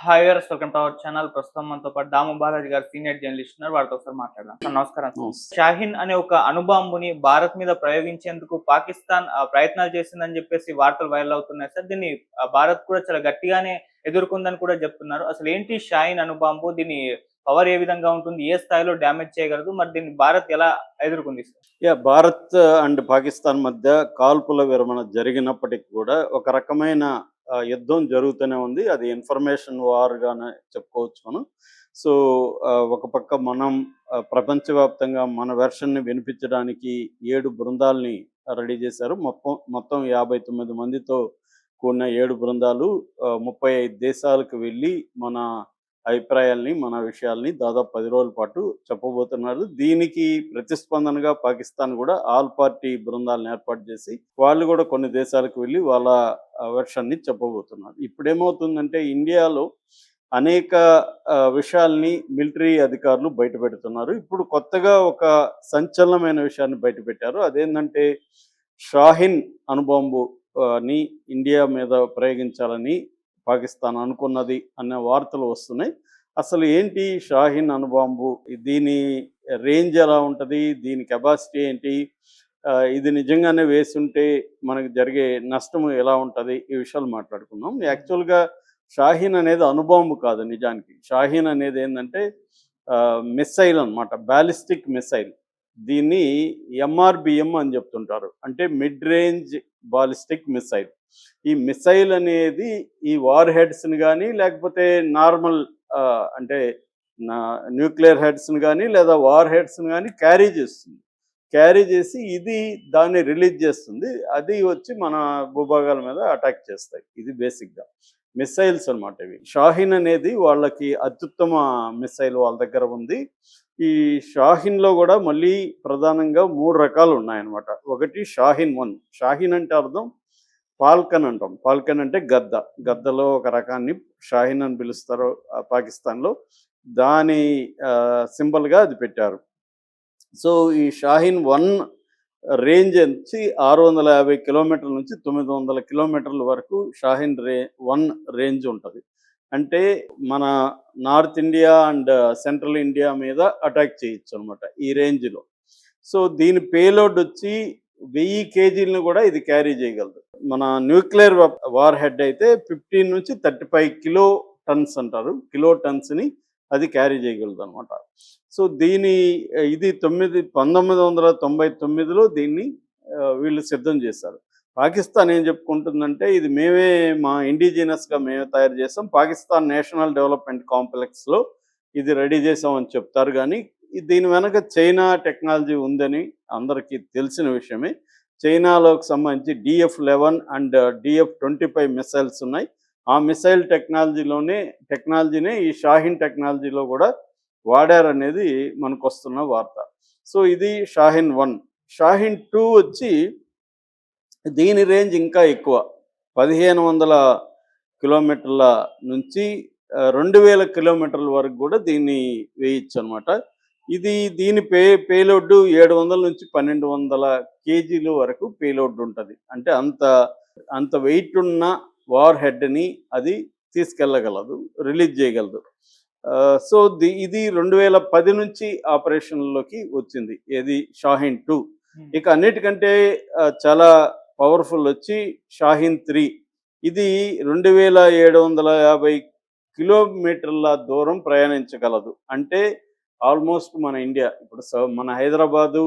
Hi గారు welcome to our channel ప్రస్తుతం మనతో పాటు దాము బాలాజీ గారు సీనియర్ జర్నలిస్ట్ ఉన్నారు. వారితో ఒకసారి మాట్లాడదాం. నమస్కారం. షాహీన్ అనే ఒక అణుబాంబుని భారత్ మీద ప్రయోగించేందుకు పాకిస్తాన్ ఆ, ప్రయత్నాలు చేసిందని చెప్పేసి వార్తలు వైరల్ అవుతున్నాయి. సార్ దీన్ని భారత్ కూడా చాలా గట్టిగానే ఎదుర్కొందని కూడా చెప్తున్నారు. అసలు ఏంటి షాహీన్ అణుబాంబు? దీని పవర్ ఏ విధంగా ఉంటుంది? ఏ స్థాయిలో డ్యామేజ్ చేయగలదు? మరి దీన్ని భారత్ ఎలా ఎదుర్కొంది sir? Yeah Bharat and Pakistan మధ్య కాల్పుల విరమణ జరిగినప్పటికీ కూడా ఒక రకమైన యుద్ధం జరుగుతూనే ఉంది. అది ఇన్ఫర్మేషన్ వార్గానే చెప్పుకోవచ్చు మనం. సో ఆ, ఒక పక్క మనం ప్రపంచవ్యాప్తంగా మన వెర్షన్ని వినిపించడానికి ఏడు బృందాల్ని రెడీ చేశారు. మొత్తం మొత్తం యాభై తొమ్మిది మందితో కూడిన ఏడు బృందాలు ఆ, ముప్పై ఐదు దేశాలకు వెళ్ళి మన అభిప్రాయాల్ని మన విషయాల్ని దాదాపు పది రోజుల పాటు చెప్పబోతున్నారు. దీనికి ప్రతిస్పందనగా పాకిస్తాన్ కూడా ఆల్ పార్టీ బృందాలను ఏర్పాటు చేసి వాళ్ళు కూడా కొన్ని దేశాలకు వెళ్ళి వాళ్ళ వెర్షన్ని చెప్పబోతున్నారు. ఇప్పుడు ఏమవుతుందంటే ఇండియాలో అనేక విషయాల్ని మిలిటరీ అధికారులు బయట పెడుతున్నారు ఇప్పుడు కొత్తగా ఒక సంచలనమైన విషయాన్ని బయట పెట్టారు అదేంటంటే షాహిన్ అణుబాంబు ని ఇండియా మీద ప్రయోగించాలని పాకిస్తాన్ అనుకున్నది అనే వార్తలు వస్తున్నాయి. అసలు ఏంటి షాహీన్ అణుబాంబు? దీని రేంజ్ ఎలా ఉంటుంది? దీని కెపాసిటీ ఏంటి? ఇది నిజంగానే వేసుంటే మనకు జరిగే నష్టం ఎలా ఉంటుంది? ఈ విషయాలు మాట్లాడుకుందాం. యాక్చువల్గా షాహీన్ అనేది అణుబాంబు కాదు నిజానికి. షాహీన్ అనేది ఏంటంటే మిస్సైల్ అన్నమాట. Ballistic missile. దీన్ని ఎంఆర్బిఎం అని చెప్తుంటారు. అంటే మిడ్ రేంజ్ బాలిస్టిక్ మిసైల్ ఈ మిసైల్ అనేది ఈ వార్ హెడ్స్ని కానీ లేకపోతే నార్మల్ అంటే న్యూక్లియర్ హెడ్స్ని కానీ లేదా వార్ హెడ్స్ని కానీ క్యారీ చేస్తుంది. క్యారీ చేసి ఇది దాన్ని రిలీజ్ చేస్తుంది. అది వచ్చి మన భూభాగాల మీద అటాక్ చేస్తాయి. ఇది బేసిక్గా. మిసైల్స్ అన్నమాట ఇవి. షాహీన్ అనేది వాళ్ళకి అత్యుత్తమ మిసైల్ వాళ్ళ దగ్గర ఉంది. ఈ షాహీన్లో కూడా మళ్ళీ ప్రధానంగా మూడు రకాలు ఉన్నాయన్నమాట. ఒకటి షాహీన్ వన్. షాహీన్ అంటే అర్థం పాల్కన్ అంటాం. పాల్కన్ అంటే గద్ద. గద్దలో ఒక రకాన్ని షాహీన్ అని పిలుస్తారు పాకిస్తాన్లో. దాని సింబల్గా అది పెట్టారు. సో ఈ షాహీన్ వన్ రేంజ్ వచ్చి ఆరు వందల యాభై కిలోమీటర్ల నుంచి తొమ్మిది వందల కిలోమీటర్ల వరకు షాహీన్ రే వన్ రేంజ్ ఉంటుంది. అంటే మన north India and central India మీద అటాక్ చేయొచ్చు అనమాట ఈ రేంజ్లో. సో దీని పేలోడ్ వచ్చి వెయ్యి కేజీలను కూడా ఇది క్యారీ చేయగలదు. మన న్యూక్లియర్ వార్ హెడ్ అయితే ఫిఫ్టీన్ నుంచి థర్టీ ఫైవ్ కిలో టన్స్ అంటారు. కిలో టన్స్ని అది క్యారీ చేయగలదు అనమాట సో దీని ఇది తొమ్మిది పంతొమ్మిది వందల తొంభై తొమ్మిదిలో దీన్ని వీళ్ళు సిద్ధం చేశారు. పాకిస్తాన్ ఏం చెప్పుకుంటుందంటే ఇది మేమే మా ఇండిజినస్గా మేమే తయారు చేస్తాం. పాకిస్తాన్ నేషనల్ డెవలప్మెంట్ కాంప్లెక్స్లో ఇది రెడీ చేసామని చెప్తారు. కానీ దీని వెనక చైనా టెక్నాలజీ ఉందని అందరికీ తెలిసిన విషయమే. చైనాలోకి సంబంధించి DF eleven and DF twenty five missiles ఉన్నాయి. ఆ మిసైల్ టెక్నాలజీలోనే టెక్నాలజీనే ఈ షాహిన్ టెక్నాలజీలో కూడా వాడారనేది మనకు వస్తున్న వార్త. సో ఇది షాహిన్ వన్. షాహిన్ టూ వచ్చి దీని రేంజ్ ఇంకా ఎక్కువ. పదిహేను వందల కిలోమీటర్ల నుంచి రెండు వేల కిలోమీటర్ల వరకు కూడా దీన్ని వేయచ్చు అనమాట ఇది దీని పే పేలోడ్ ఏడు వందల నుంచి పన్నెండు వందల కేజీల వరకు పేలోడ్ ఉంటుంది. అంటే అంత అంత వెయిట్ ఉన్న వార్ హెడ్ని అది తీసుకెళ్ళగలదు రిలీజ్ చేయగలదు. సో ది ఇది రెండు వేల పది నుంచి ఆపరేషన్లోకి వచ్చింది. ఏది? షాహీన్ టూ. ఇక అన్నిటికంటే చాలా పవర్ఫుల్ వచ్చి షాహీన్ త్రీ. ఇది రెండు వేల ఏడు వందల యాభై కిలోమీటర్ల దూరం ప్రయాణించగలదు. అంటే ఆల్మోస్ట్ మన ఇండియా ఇప్పుడు మన హైదరాబాదు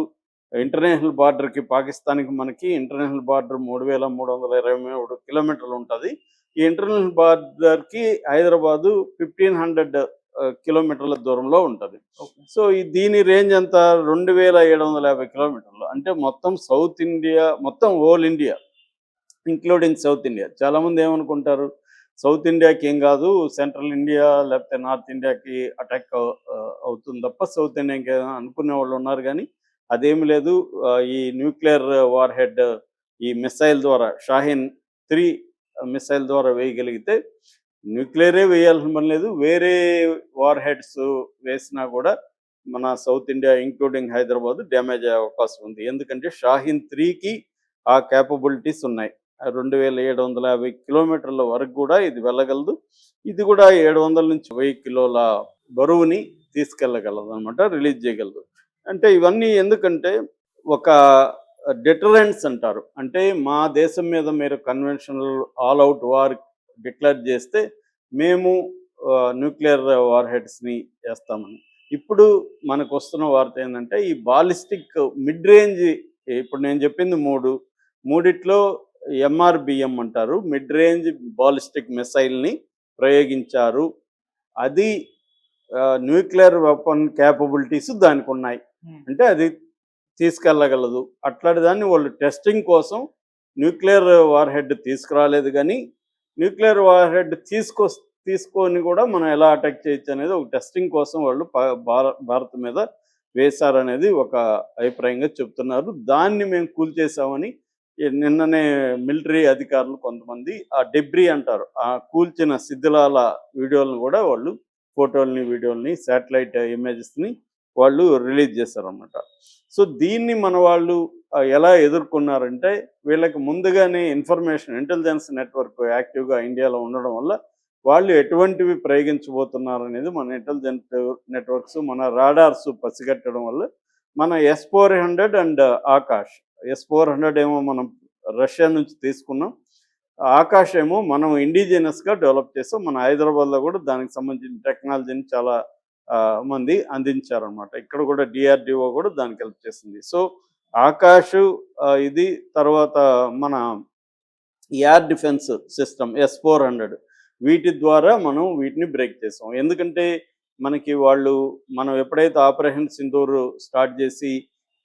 ఇంటర్నేషనల్ బార్డర్కి పాకిస్తాన్కి మనకి ఇంటర్నేషనల్ బార్డర్ మూడు వేల మూడు వందల ఇరవై మూడు కిలోమీటర్లు ఉంటుంది. ఈ ఇంటర్నేషనల్ బార్డర్కి హైదరాబాదు ఫిఫ్టీన్ హండ్రెడ్ కిలోమీటర్ల దూరంలో ఉంటుంది. సో ఈ దీని రేంజ్ అంతా రెండు వేల ఏడు వందల యాభై కిలోమీటర్లు. అంటే మొత్తం సౌత్ ఇండియా మొత్తం all India including south India. చాలామంది ఏమనుకుంటారు? సౌత్ ఇండియాకి ఏం కాదు సెంట్రల్ ఇండియా లేకపోతే నార్త్ ఇండియాకి అటాక్ అవుతుంది తప్ప సౌత్ ఇండియాకి అనుకునే వాళ్ళు ఉన్నారు కానీ అదేమి లేదు. ఈ న్యూక్లియర్ వార్ హెడ్ ఈ మిసైల్ ద్వారా షాహీన్ త్రీ మిసైల్ ద్వారా వేయగలిగితే న్యూక్లియరే వేయాల్సిన పని లేదు. వేరే వార్ హెడ్స్ వేసినా కూడా మన south India including Hyderabad damage అయ్యే అవకాశం ఉంది. ఎందుకంటే షాహీన్ త్రీకి ఆ క్యాపబిలిటీస్ ఉన్నాయి. రెండు వేల ఏడు వందల యాభై కిలోమీటర్ల వరకు కూడా ఇది వెళ్ళగలదు. ఇది కూడా ఏడు వందల నుంచి వెయ్యి కిలోల బరువుని తీసుకెళ్ళగలదు అనమాట రిలీజ్ చేయగలదు. అంటే ఇవన్నీ ఎందుకంటే ఒక డిటరెన్స్ అంటారు. అంటే మా దేశం మీద మీరు conventional all out war declare చేస్తే మేము న్యూక్లియర్ వార్ హెడ్స్ని వేస్తామని. ఇప్పుడు మనకు వస్తున్న వార్త ఏంటంటే ఈ బాలిస్టిక్ మిడ్ రేంజ్ ఇప్పుడు నేను చెప్పింది మూడు. మూడిట్లో ఎంఆర్బిఎం అంటారు. మిడ్ రేంజ్ బాలిస్టిక్ మిసైల్ని ప్రయోగించారు. అది న్యూక్లియర్ వెపన్ క్యాపబిలిటీస్ దానికి ఉన్నాయి అంటే అది తీసుకెళ్ళగలదు. అట్లాంటి దాన్ని వాళ్ళు టెస్టింగ్ కోసం న్యూక్లియర్ వార్ హెడ్ తీసుకురాలేదు కానీ న్యూక్లియర్ వార్ హెడ్ తీసుకొ తీసుకొని కూడా మనం ఎలా అటాక్ చేయొచ్చు అనేది ఒక టెస్టింగ్ కోసం వాళ్ళు భారత్ మీద వేశారనేది ఒక అభిప్రాయంగా చెప్తున్నారు. దాన్ని మేము కూల్చేసామని నిన్ననే మిలిటరీ అధికారులు కొంతమంది ఆ డెబ్రీ అంటారు. ఆ కూల్చిన శిథిలాల వీడియోలను కూడా వాళ్ళు ఫోటోల్ని వీడియోల్ని శాటిలైట్ ఇమేజెస్ని వాళ్ళు రిలీజ్ చేశారన్నమాట. సో దీన్ని మన వాళ్ళు ఎలా ఎదుర్కొన్నారంటే వీళ్ళకి ముందుగానే ఇన్ఫర్మేషన్ ఇంటెలిజెన్స్ నెట్వర్క్ యాక్టివ్గా ఇండియాలో ఉండడం వల్ల వాళ్ళు ఎటువంటివి ప్రయోగించబోతున్నారు అనేది మన ఇంటెలిజెంట్ నెట్వర్క్స్ మన రాడార్స్ పసిగట్టడం వల్ల మన S four hundred and Akash S four hundred ఏమో మనం రష్యా నుంచి తీసుకున్నాం. ఆకాష్ ఏమో మనం ఇండిజినస్గా డెవలప్ చేస్తాం మన హైదరాబాద్లో కూడా దానికి సంబంధించిన టెక్నాలజీని చాలా మంది అందించారనమాట ఇక్కడ కూడా డిఆర్డిఓ కూడా దానికి హెల్ప్ చేసింది. సో ఆకాష్ ఇది తర్వాత మన air defence system S four hundred. వీటి ద్వారా మనం వీటిని బ్రేక్ చేసాం ఎందుకంటే మనకి వాళ్ళు మనం ఎప్పుడైతే ఆపరేషన్ సింధూర్ స్టార్ట్ చేసి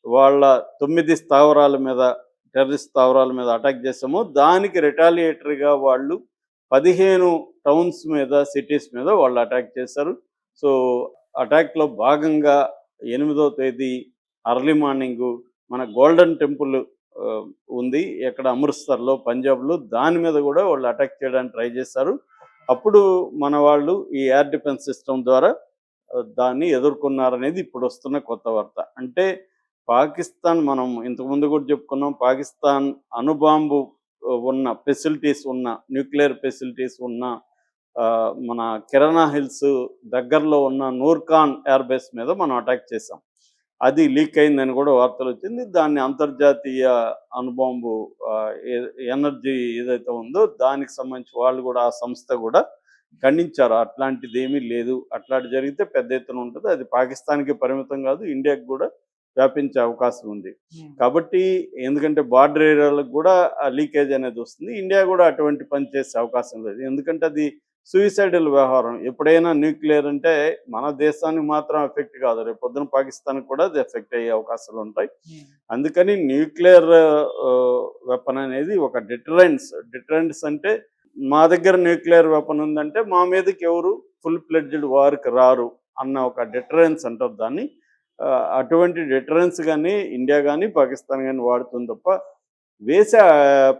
వాళ్ళ తొమ్మిది స్థావరాల మీద టెర్రరిస్ట్ స్థావరాల మీద అటాక్ చేసామో దానికి రిటాలియేటరీగా వాళ్ళు పదిహేను టౌన్స్ మీద సిటీస్ మీద వాళ్ళు అటాక్ చేశారు సో అటాక్లో భాగంగా ఎనిమిదో తేదీ అర్లీ మార్నింగ్ మన గోల్డెన్ టెంపుల్ ఉంది. ఎక్కడ అమృత్సర్లో పంజాబ్లో దాని మీద కూడా వాళ్ళు అటాక్ చేయడానికి ట్రై చేశారు. అప్పుడు మన వాళ్ళు ఈ ఎయిర్ డిఫెన్స్ సిస్టమ్ ద్వారా దాన్ని ఎదుర్కొన్నారనేది ఇప్పుడు వస్తున్న కొత్త వార్త. అంటే పాకిస్తాన్ మనం ఇంతకుముందు కూడా చెప్పుకున్నాం. పాకిస్తాన్ అణుబాంబు ఉన్న ఫెసిలిటీస్ ఉన్న న్యూక్లియర్ ఫెసిలిటీస్ ఉన్న ఆ, మన కిరణా హిల్స్ దగ్గరలో ఉన్న నూర్ఖాన్ ఎయిర్ బేస్ మీద మనం అటాక్ చేసాం అది లీక్ అయిందని కూడా వార్తలు వచ్చింది. దాన్ని అంతర్జాతీయ ఏ- ఎనర్జీ ఏదైతే ఉందో దానికి సంబంధించి వాళ్ళు కూడా ఆ సంస్థ కూడా ఖండించారు. అట్లాంటిది ఏమీ లేదు. అట్లాంటి జరిగితే పెద్ద ఎత్తున ఉంటుంది. అది పాకిస్తాన్కి పరిమితం కాదు. ఇండియాకి కూడా వ్యాపించే అవకాశం ఉంది. కాబట్టి ఎందుకంటే బార్డర్ ఏరియాలకు కూడా ఆ లీకేజ్ అనేది వస్తుంది. ఇండియా కూడా అటువంటి పని చేసే అవకాశం లేదు. ఎందుకంటే అది సూయిసైడల్ వ్యవహారం. ఎప్పుడైనా న్యూక్లియర్ అంటే మన దేశానికి మాత్రం ఎఫెక్ట్ కాదు. రేపు పొద్దున పాకిస్తాన్కి కూడా అది ఎఫెక్ట్ అయ్యే అవకాశాలు ఉంటాయి. అందుకని న్యూక్లియర్ వెపన్ అనేది ఒక డిటరెన్స్ డిటరెన్స్ అంటే మా దగ్గర న్యూక్లియర్ వెపన్ ఉందంటే మా మీదకి ఎవరు ఫుల్ ప్లెడ్జ్డ్ వార్కి రారు అన్న ఒక డిటరెన్స్ అంటారు దాన్ని. అటువంటి డిటరెన్స్ కానీ ఇండియా కానీ పాకిస్తాన్ కానీ వాడుతుంది తప్ప వేసే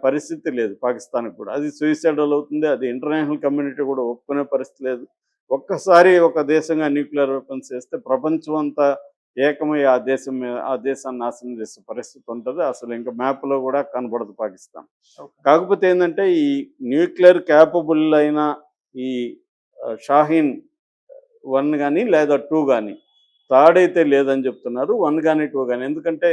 పరిస్థితి లేదు పాకిస్తాన్కి కూడా. అది సూయిసైడల్ అవుతుంది అది ఇంటర్నేషనల్ కమ్యూనిటీ కూడా ఒప్పుకునే పరిస్థితి లేదు. ఒక్కసారి ఒక దేశంగా న్యూక్లియర్ వెపన్స్ వేస్తే ప్రపంచం అంతా ఏకమై ఆ దేశం ఆ దేశాన్ని నాశనం చేసే పరిస్థితి ఉంటుంది. అసలు ఇంకా మ్యాప్లో కూడా కనబడదు పాకిస్తాన్. కాకపోతే ఏంటంటే ఈ న్యూక్లియర్ క్యాపబుల్ అయిన ఈ షాహీన్ వన్ కానీ లేదా టూ కానీ థర్డ్ అయితే లేదని చెప్తున్నారు. వన్ కానీ టూ కానీ ఎందుకంటే